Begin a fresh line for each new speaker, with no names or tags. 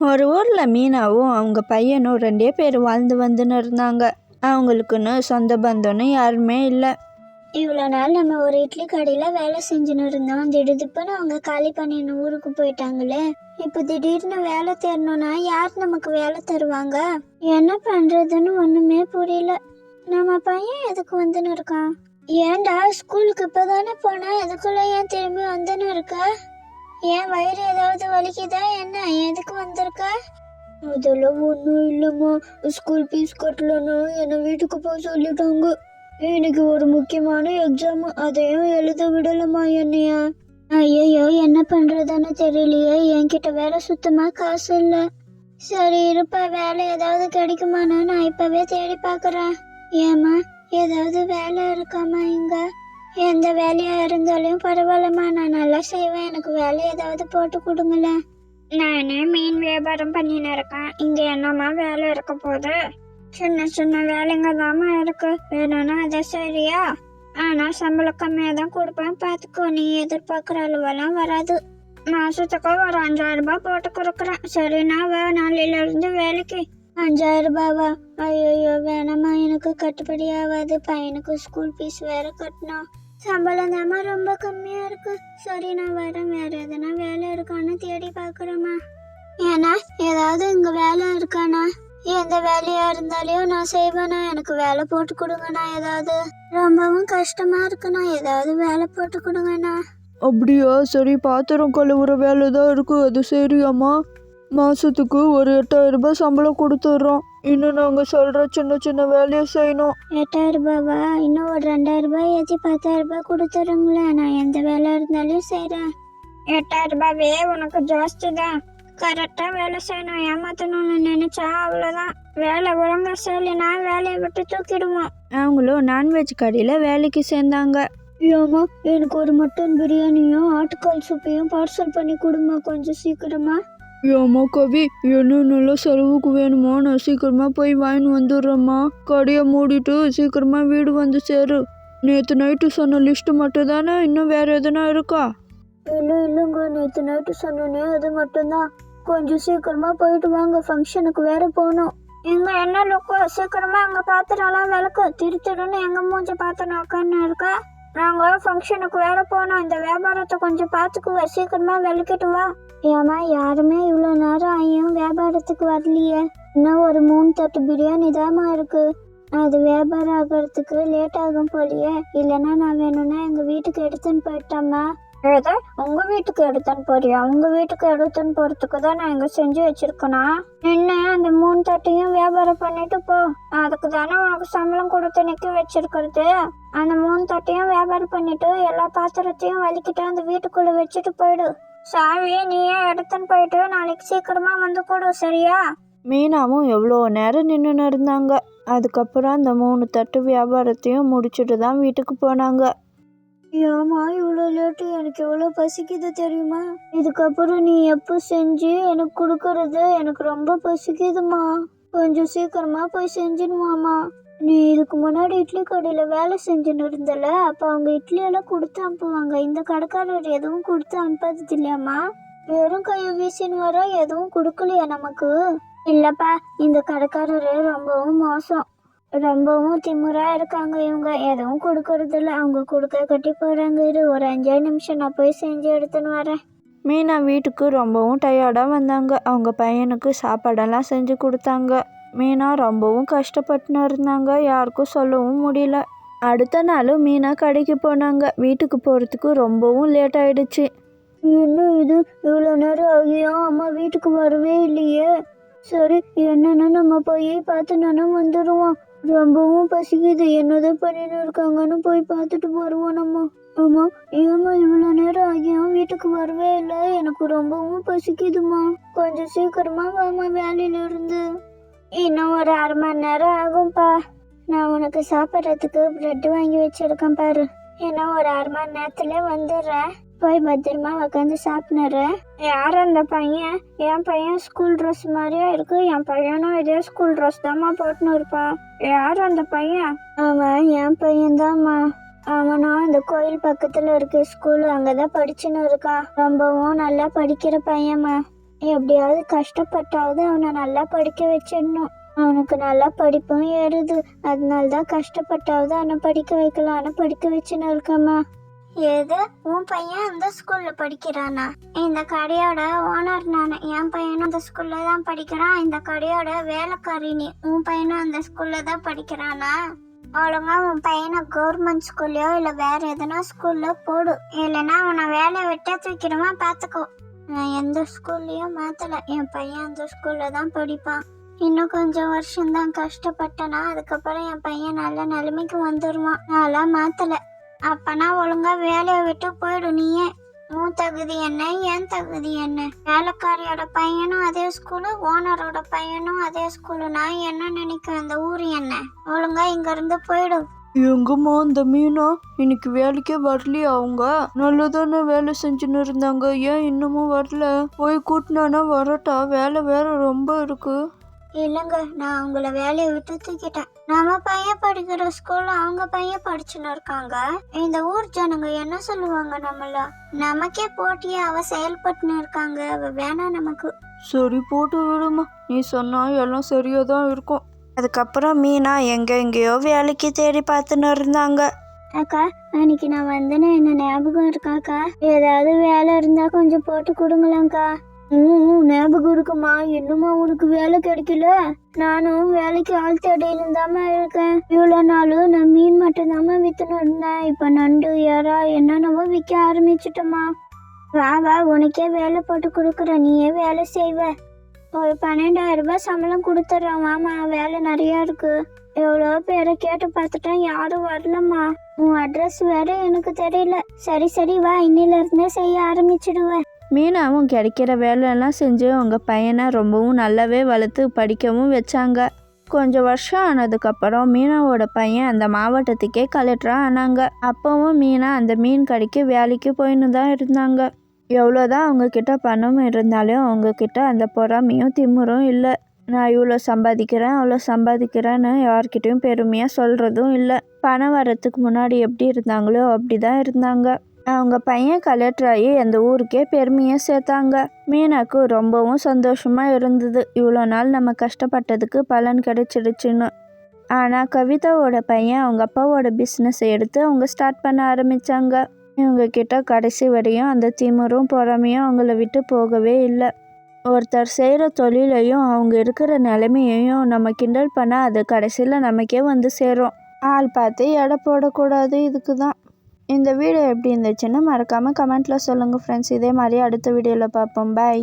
ஒரு ஊரில் மீனாவும் அவங்க பையனும் ரெண்டே பேர் வாழ்ந்து வந்துன்னு இருந்தாங்க. அவங்களுக்குன்னு சொந்த பந்தம்னு யாருமே இல்லை.
இவ்வளோ நாள் நம்ம ஒரு இட்லி கடையில் வேலை செஞ்சுன்னு இருந்தோம். திடுதுப்புன்னு அவங்க காலி பண்ணின்னு ஊருக்கு போயிட்டாங்களே. இப்போ திடீர்னு வேலை தேடணும்னா யார் நமக்கு வேலை தருவாங்க? என்ன பண்ணுறதுன்னு ஒன்றுமே புரியல. நம்ம பையன் எதுக்கு வந்துன்னு இருக்கான்? ஏன்டா ஸ்கூலுக்கு இப்போ தானே போனேன் எதுக்குள்ளே ஏன் திரும்பி வந்துன்னு இருக்க? ஏன் வயிறு ஏதாவது வலிக்குதா? என்ன எதுக்கு வந்திருக்க? அதெல்லாம் ஒன்றும் இல்லைம்மா. ஸ்கூல் ஃபீஸ் கட்டலன்னு என்னை வீட்டுக்கு போக சொல்லிட்டாங்க. இன்னைக்கு ஒரு முக்கியமான எக்ஸாம் அதையும் எழுத விடலம்மா என்னைய. ஐயோ என்ன பண்றதுன்னு தெரியலையே. என்கிட்ட வேற சுத்தமா காசு இல்ல. சரி இருப்பா. வேலை ஏதாவது கிடைக்குமான்னு நான் இப்பவே தேடி பார்க்கறேன். ஏம்மா ஏதாவது வேலை இருக்காம்மா இங்க? எந்த வேலையா இருந்தாலும் பரவாயில்லம்மா. நான் நல்லா செய்வேன். எனக்கு வேலை ஏதாவது போட்டு கொடுங்களேன். நானே மீன் வியாபாரம் பண்ணின்னு இருக்கேன். இங்க என்னம்மா வேலை இருக்க போகுது? சின்ன சின்ன வேலைங்க தாம்மா இருக்கு. வேணும்னா அதை சரியா? ஆனா சம்பளம் கம்மியா தான் கொடுப்பேன். பார்த்துக்கோ நீ எதிர்பார்க்குற அளவெல்லாம் வராது. மாசத்துக்கு ஒரு அஞ்சாயிரம் ரூபாய் போட்டு கொடுக்குறேன். சரிண்ணா வா நாளையில இருந்து வேலைக்கு. அஞ்சாயிரம் ரூபாவா? ஐயோ வேணாம்மா. எனக்கு கட்டுப்படி ஆகாது. பையனுக்கு ஸ்கூல் ஃபீஸ் வேற கட்டணும். சம்பளம் தாம்மா ரொம்ப கம்மியா இருக்கு. சரி நான் வரேன். வேற எதனா வேலை இருக்கான்னு தேடி பார்க்குறேம்மா. ஏன்னா ஏதாவது இங்க வேலை இருக்கானா? எந்த வேலையா இருந்தாலையும் நான் செய்வேண்ணா எனக்கு வேலை போட்டு கொடுங்கண்ணா ஏதாவது. ரொம்பவும் கஷ்டமா இருக்குண்ணா. ஏதாவது வேலை போட்டு கொடுங்கண்ணா.
அப்படியா? சரி பாத்திரம் கழுவுற வேலை தான் இருக்கு. அது சரியாம்மா மாசத்துக்கு ஒரு எட்டாயிரம் ரூபாய் சம்பளம் கொடுத்துட்றோம். இன்னும் நாங்கள் சொல்ற சின்ன சின்ன வேலையை செய்யணும்.
எட்டாயிரம் ரூபாவா இன்னும் ஒரு ரெண்டாயிரம் ஏற்றி பத்தாயிரம் ரூபாய் கொடுத்துருங்களேன் நான் எந்த வேலை இருந்தாலும் செய்கிறேன் எட்டாயிரம் ரூபாவே உனக்கு ஜாஸ்தி தான். கரெக்டாக வேலை செய்யணும். ஏமாத்தணும்னு நினைச்சா அவ்வளோதான் வேலை ஒழுங்கா செய்யலைன்னா வேலையை விட்டு தூக்கிடுவோம்.
அவங்களும் நான்வெஜ் கடையில் வேலைக்கு சேர்ந்தாங்க.
ஏமா எனக்கு ஒரு மட்டன் பிரியாணியும் ஆட்டுக்கால் சூப்பையும் பார்சல் பண்ணி கொடுமா கொஞ்சம் சீக்கிரமா.
ஏம்மா கவி என்னென்னலாம் செலவுக்கு வேணுமோ? நான் சீக்கிரமா போய் வாங்கின்னு வந்துடுறேம்மா. கடையை மூடிட்டு சீக்கிரமா வீடு வந்து சேரு. நேற்று நைட்டு சொன்ன லிஸ்ட்டு மட்டும் தானே இன்னும் வேற எதுனா இருக்கா?
இல்லை இல்லைங்க நேற்று நைட்டு சொன்னோன்னே அது மட்டும்தான். கொஞ்சம் சீக்கிரமா போயிட்டு வாங்க ஃபங்க்ஷனுக்கு வேற போகணும். எங்க என்ன லுக்கு சீக்கிரமா அங்க பாத்திரம்லாம் விளக்கு திரு திருன்னு எங்க மூஞ்ச பாத்திரம் உட்காந்து இருக்கா? நாங்க ஃபங்க்ஷனுக்கு வேற போனோம் இந்த வியாபாரத்தை கொஞ்சம் பார்த்துக்குவ சீக்கிரமா விளக்கிட்டு வா. ஏமா யாருமே இவ்வளோ நேரம் ஆகியும் வியாபாரத்துக்கு வரலையே. இன்னும் ஒரு மூணு தட்டு பிரியாணி தாம்மா இருக்கு. அது வியாபாரம் ஆகிறதுக்கு லேட் ஆகும் போலியே. இல்லைன்னா நான் வேணும்னா எங்க வீட்டுக்கு எடுத்துன்னு போயிட்டோம்மா. ஏதோ உங்க வீட்டுக்கு எடுத்துன்னு போறியா? உங்க வீட்டுக்கு எடுத்துன்னு போறதுக்கு தான் நான் இங்க செஞ்சு வச்சிருக்கேனா? என்ன அந்த மூணு தட்டையும் வியாபாரம் பண்ணிட்டு போ. அதுக்கு தானே உனக்கு சம்பளம் கொடுத்து நிக்க வச்சிருக்கிறது. அந்த மூணு தட்டையும் வியாபாரம் பண்ணிட்டு எல்லா பாத்திரத்தையும் வலிக்கிட்டு அந்த வீட்டுக்குள்ள வச்சுட்டு போயிடு. சாவி நீயே எடுத்துன்னு போயிட்டு நாளைக்கு சீக்கிரமா வந்து கொடு சரியா?
மீனாவும் எவ்வளோ நேரம் நின்றுன்னு இருந்தாங்க. அதுக்கப்புறம் அந்த மூணு தட்டு வியாபாரத்தையும் முடிச்சுட்டு தான் வீட்டுக்கு போனாங்க.
ஏமா இவ்வளோ லேட்டு எனக்கு எவ்வளோ பசிக்குது தெரியுமா? இதுக்கப்புறம் நீ எப்போ செஞ்சு எனக்கு கொடுக்கறது? எனக்கு ரொம்ப பசிக்குதுமா கொஞ்சம் சீக்கிரமா போய் செஞ்சிடுமாமா நீ இதுக்கு முன்னாடி இட்லி கடையில் வேலை செஞ்சுன்னு இருந்தல அப்போ அவங்க இட்லியெல்லாம் கொடுத்து அனுப்புவாங்க. இந்த கடைக்காரர் எதுவும் கொடுத்து அனுப்பது இல்லையாம்மா? வெறும் கையை வீசின்னு வர எதுவும் கொடுக்கலையா நமக்கு? இல்லைப்பா இந்த கடைக்காரர் ரொம்பவும் மோசம். ரொம்பவும் திமுறாக இருக்காங்க இவங்க. எதுவும் கொடுக்கறதில்ல அவங்க கொடுக்க கட்டி போகிறாங்க இரு ஒரு அஞ்சாறு நிமிஷம் நான் போய் செஞ்சு எடுத்துன்னு வரேன்.
மீனா வீட்டுக்கு ரொம்பவும் டயர்டாக வந்தாங்க. அவங்க பையனுக்கு சாப்பாடெல்லாம் செஞ்சு கொடுத்தாங்க. மீனா ரொம்பவும் கஷ்டப்பட்டுன்னு இருந்தாங்க யாருக்கும் சொல்லவும் முடியல. அடுத்த நாள் மீனா கடைக்கு போனாங்க. வீட்டுக்கு போகிறதுக்கு ரொம்பவும் லேட் ஆயிடுச்சு.
என்ன இது? இவ்வளோ நேரம் ஆகியும் அம்மா வீட்டுக்கு வரவே இல்லையே. சரி என்னன்னு நம்ம போய் பார்த்துனானு வந்துடுவோம் ரொம்பவும் பசிக்குது. என்னதான் பண்ணிட்டு இருக்காங்கன்னு போய் பார்த்துட்டு வருவோம் நம்ம. ஆமா ஏமா இவ்வளோ நேரம் ஆகியும் வீட்டுக்கு வரவே இல்லை. எனக்கு ரொம்பவும் பசிக்குதுமா கொஞ்சம் சீக்கிரமா வாமா வேலையில இருந்து. நேரம் நான் உனக்கு சாப்பிட்றதுக்கு பிரெட் வாங்கி வச்சிருக்கேன் பாரு. ஏன்னா ஒரு அரை மணி நேரத்துல வந்துடுறேன். போய் பத்திரமா உட்காந்து சாப்பிட்ணுரு யார் அந்த பையன்? என் பையன் ஸ்கூல் ட்ரெஸ் மாதிரியே இருக்கு. என் பையனும் இதே ஸ்கூல் ட்ரெஸ் தாம்மா போட்டுன்னு இருப்பான். யார் அந்த பையன்? அவன் என் பையன்தாம்மா அவனும் அந்த கோயில் பக்கத்துல இருக்க ஸ்கூல் அங்கதான் படிச்சுன்னு இருக்கான். ரொம்பவும் நல்லா படிக்கிற பையன்மா. எப்படியாவது கஷ்டப்பட்டாவது அவனை நல்லா படிக்க வச்சிடணும். அவனுக்கு நல்லா படிப்பும் ஏறுது. அதனால தான் கஷ்டப்பட்டாவது அவனை படிக்க வைக்கலான்னு படிக்க வச்சுன்னு இருக்கம்மா ஏது? உன் பையன் அந்த ஸ்கூல்ல படிக்கிறானா? இந்த கடையோட ஓனர் நான். என் பையனும் அந்த ஸ்கூல்ல தான் படிக்கிறான். இந்த கடையோட வேலைக்காரி நீ உன் பையனும் அந்த ஸ்கூல்ல தான் படிக்கிறானா? ஒழுங்கா உன் பையனை கவர்மெண்ட் ஸ்கூல்லையோ இல்லை வேற எதனா ஸ்கூல்ல போடு. இல்லைன்னா அவனை வேலையை விட்டா தூக்கிடுமா பார்த்துக்கோ. நான் எந்த ஸ்கூல்லையும் மாத்தல. என் பையன் அந்த ஸ்கூல்ல தான் படிப்பான். இன்னும் கொஞ்சம் வருஷம்தான் கஷ்டப்பட்டனா அதுக்கப்புறம் என் பையன் நல்ல நிலைமைக்கு வந்துடுவான் நான்லாம் மாத்தல. அப்பனா ஒழுங்கா வேலையை விட்டு போயிடு நீயே. உன் தகுதி என்ன என் தகுதி என்ன? வேலைக்காரியோட பையனும் அதே ஸ்கூலு ஓனரோட பையனும் அதே ஸ்கூலு நான் என்ன நினைக்கிறேன்? அந்த ஊர் என்ன? ஒழுங்கா இங்க இருந்து போயிடும்
எங்கம்மா அந்த மீனா? இன்னைக்கு வேலைக்கே வரலையா அவங்க? நல்லதானே வேலை செஞ்சுன்னு இருந்தாங்க. ஏன் இன்னமும் வரல? போய் கூட்டினானா வரட்டா? வேலை வேற ரொம்ப இருக்கு.
இல்லைங்க நான் அவங்கள வேலையை விட்டு தூக்கிட்டேன். நம்ம பையன் படிக்கிற ஸ்கூல்ல அவங்க பையன் படிச்சுன்னு இருக்காங்க. இந்த ஊர் ஜனங்க என்ன சொல்லுவாங்க நம்மள? நமக்கே போட்டியா அவ செயல்பட்டுன்னு இருக்காங்க. அவ வேணாம் நமக்கு.
சரி போட்டு விடுமா. நீ சொன்னா எல்லாம் சரியா தான் இருக்கும்.
அதுக்கப்புறம் மீனா எங்கே எங்கேயோ வேலைக்கு தேடி பார்த்துன்னு இருந்தாங்க.
அக்கா அன்னைக்கு நான் வந்தேன்னு என்ன ஞாபகம் இருக்காக்கா ஏதாவது வேலை இருந்தா கொஞ்சம் போட்டு கொடுங்களேங்க்கா ம் ஞாபகம் இருக்குமா? இன்னுமா உனக்கு வேலை கிடைக்கல? நானும் வேலைக்கு ஆள் தேடியிலும் தாமா இருக்கேன். இவ்வளோ நாளும் நான் மீன் மட்டும் தாமா வித்துன்னு இருந்தேன். இப்போ நண்டு ஏறா என்னென்னவோ விற்க ஆரம்பிச்சிட்டோமா வா வா உனக்கே வேலை போட்டு கொடுக்குற நீயே வேலை செய்வ. ஒரு பன்னெண்டாயிரம் ரூபாய் சம்பளம் கொடுத்துட்றேன். வாமா வேலை நிறையா இருக்கு. எவ்வளோ பேரை கேட்டு பார்த்துட்டேன் யாரும் வரலம்மா. உன் அட்ரஸ் வேற எனக்கு தெரியல. சரி சரி வா. இன்னில இருந்தே செய்ய ஆரம்பிச்சிடுவேன்.
மீனாவும் கிடைக்கிற வேலையெல்லாம் செஞ்சு அவங்க பையனை ரொம்பவும் நல்லாவே வளர்த்து படிக்கவும் வச்சாங்க. கொஞ்சம் வருஷம் ஆனதுக்கப்புறம் மீனாவோட பையன் அந்த மாவட்டத்துக்கே கலெக்டராக ஆனாங்க. அப்போவும் மீனா அந்த மீன் கடைக்கு வேலைக்கு போயின்னு தான் இருந்தாங்க. எவ்வளோதான் அவங்கக்கிட்ட பணம் இருந்தாலும் அவங்கக்கிட்ட அந்த பொறாமையும் திமுறும் இல்லை. நான் இவ்வளோ சம்பாதிக்கிறேன் அவ்வளோ சம்பாதிக்கிறேன்னு யார்கிட்டையும் பெருமையாக சொல்கிறதும் இல்லை. பணம் வர்றதுக்கு முன்னாடி எப்படி இருந்தாங்களோ அப்படி தான் இருந்தாங்க. அவங்க பையன் கலெக்டர் ஆகி அந்த ஊருக்கே பெருமையை சேர்த்தாங்க. மீனாக்கு ரொம்பவும் சந்தோஷமாக இருந்தது. இவ்வளோ நாள் நம்ம கஷ்டப்பட்டதுக்கு பலன் கிடைச்சிடுச்சுன்னு. ஆனால் கவிதாவோட பையன் அவங்க அப்பாவோட பிஸ்னஸ் எடுத்து அவங்க ஸ்டார்ட் பண்ண ஆரம்பித்தாங்க இவங்க கிட்ட கடைசி வரையும் அந்த திமிரும் பொறாமையும் அவங்கள விட்டு போகவே இல்லை. ஒருத்தர் செய்கிற தொழிலையும் அவங்க இருக்கிற நிலைமையையும் நம்ம கிண்டல் பண்ணால் அது கடைசியில் நமக்கே வந்து சேரும். ஆள் பார்த்து எடை போடக்கூடாது. இதுக்கு தான் இந்த வீடியோ எப்படி இருந்துச்சுன்னு மறக்காமல் கமெண்ட்டில் சொல்லுங்கள் ஃப்ரெண்ட்ஸ் இதே மாதிரி அடுத்த வீடியோவில் பார்ப்போம். பாய்